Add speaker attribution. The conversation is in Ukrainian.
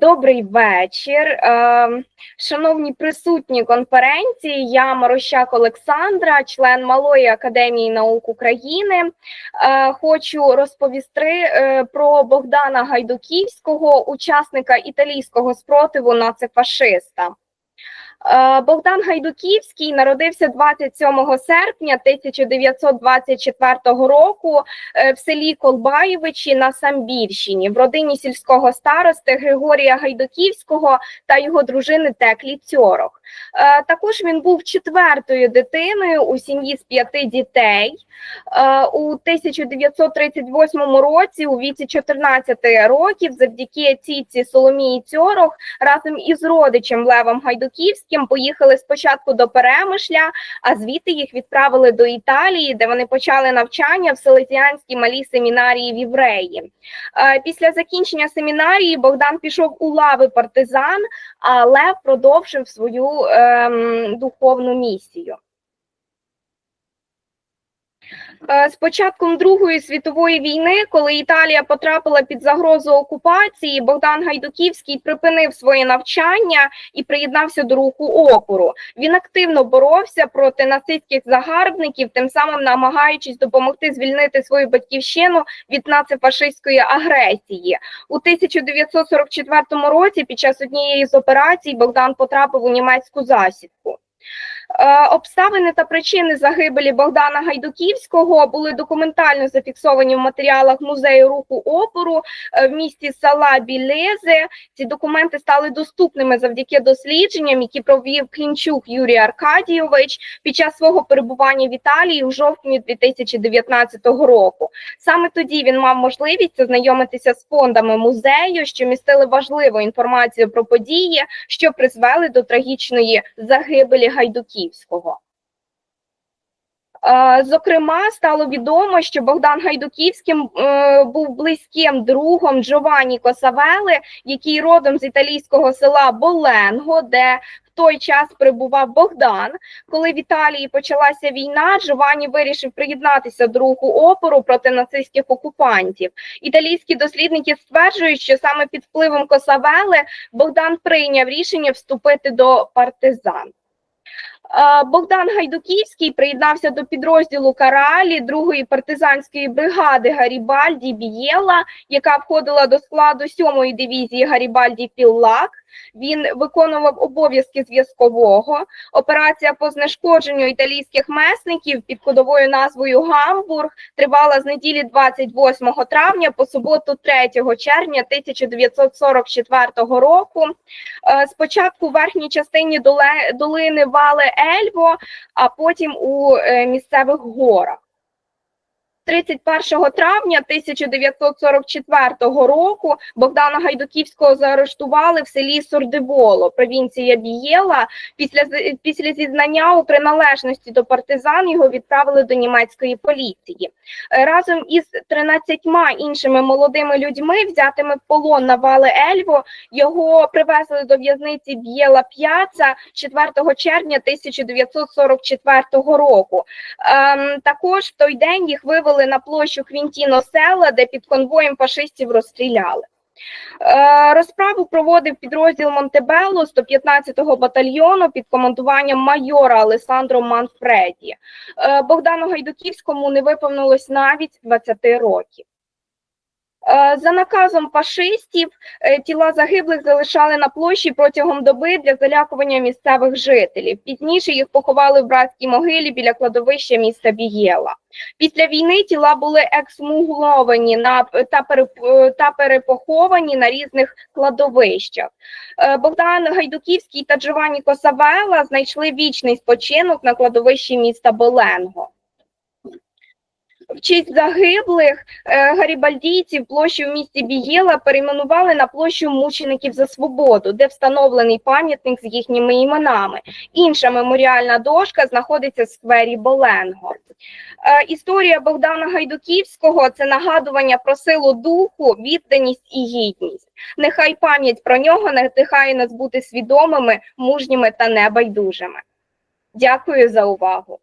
Speaker 1: Добрий вечір, Е, шановні присутні конференції. Я Марощак Олександра, член Малої академії наук України. Е, Хочу розповісти е, про Богдана Гайдуківського, учасника італійського спротиву нацифашиста. Е, Богдан Гайдуківський народився 27 серпня 1924 року е, в селі Колбаєвичі на Самбірщині в родині сільського старости Григорія Гайдуківського та його дружини Теклі Цьорох. Е, Також він був четвертою дитиною у сім'ї з п'яти дітей. У 1938 році, у віці 14 років, завдяки ціці Соломії Цьорох, разом із родичем Левом Гайдуківським поїхали спочатку до Перемишля, а звідти їх відправили до Італії, де вони почали навчання в Селезіанській малій семінарії в Євреї. Е, Після закінчення семінарії Богдан пішов у лави партизан, а Лев продовжив свою ем, духовну місію. Е, З початком Другої світової війни, коли Італія потрапила під загрозу окупації, Богдан Гайдуківський припинив своє навчання і приєднався до руху опору. Він активно боровся проти нацистських загарбників, тим самим намагаючись допомогти звільнити свою батьківщину від нацифашистської агресії. У 1944 році, під час однієї з операцій, Богдан потрапив у німецьку засідку. Е, Обставини та причини загибелі Богдана Гайдуківського були документально зафіксовані в матеріалах музею руху опору е, в місті села Білезе. Ці документи стали доступними завдяки дослідженням, які провів Клінчук Юрій Аркадійович під час свого перебування в Італії у жовтні 2019 року. Саме тоді він мав можливість ознайомитися з фондами музею, що містили важливу інформацію про події, що призвели до трагічної загибелі Гайдуківського. Е, Зокрема, стало відомо, що Богдан Гайдуківський е, був близьким другом Джованні Косавели, який родом з італійського села Боленго, де в той час перебував Богдан. Коли в Італії почалася війна, Джованні вирішив приєднатися до руху опору проти нацистських окупантів. Італійські дослідники стверджують, що саме під впливом Косавели Богдан прийняв рішення вступити до партизан. Е, Богдан Гайдуківський приєднався до підрозділу Каралі другої партизанської бригади Гарібальді Бієла, яка входила до складу 7-ї дивізії Гарібальді Піллак. Він виконував обов'язки зв'язкового. Операція по знешкодженню італійських месників під кодовою назвою Гамбург тривала з неділі 28 травня по суботу 3 червня 1944 року. Е, Спочатку в верхній частині долини Вале Ельво, а потім у е, місцевих горах. 31 травня 1944 року Богдана Гайдуківського заарештували в селі Сурдиволо, провінція Бієла. Після після зізнання у приналежності до партизан його відправили до німецької поліції. Е, Разом із 13 іншими молодими людьми, взятими в полон на Вале Ельво, його привезли до в'язниці Б'єла П'яца 4 червня 1944 року. Ем, також в той день їх вивели на площу Квінтіно Села, де під конвоєм фашистів розстріляли. Е, розправу проводив підрозділ Монтебелло 115-го батальйону під командуванням майора Алесандро Манфреді. Е, Богдану Гайдуківському не виповнилось навіть 20 років. Е, За наказом фашистів е, тіла загиблих залишали на площі протягом доби для залякування місцевих жителів. Пізніше їх поховали в братській могилі біля кладовища міста Бієла. Після війни тіла були ексмугловані на та, переп- та перепоховані на різних кладовищах. Е, Богдан Гайдуківський та Джованні Косавела знайшли вічний спочинок на кладовищі міста Боленго. В честь загиблих е, гарібальдійців площу в місті Бієла перейменували на площу мучеників за свободу, де встановлений пам'ятник з їхніми іменами. Інша меморіальна дошка знаходиться в сквері Боленго. Е, історія Богдана Гайдуківського це нагадування про силу духу, відданість і гідність. Нехай пам'ять про нього надихає нас бути свідомими, мужніми та небайдужими. Дякую за увагу.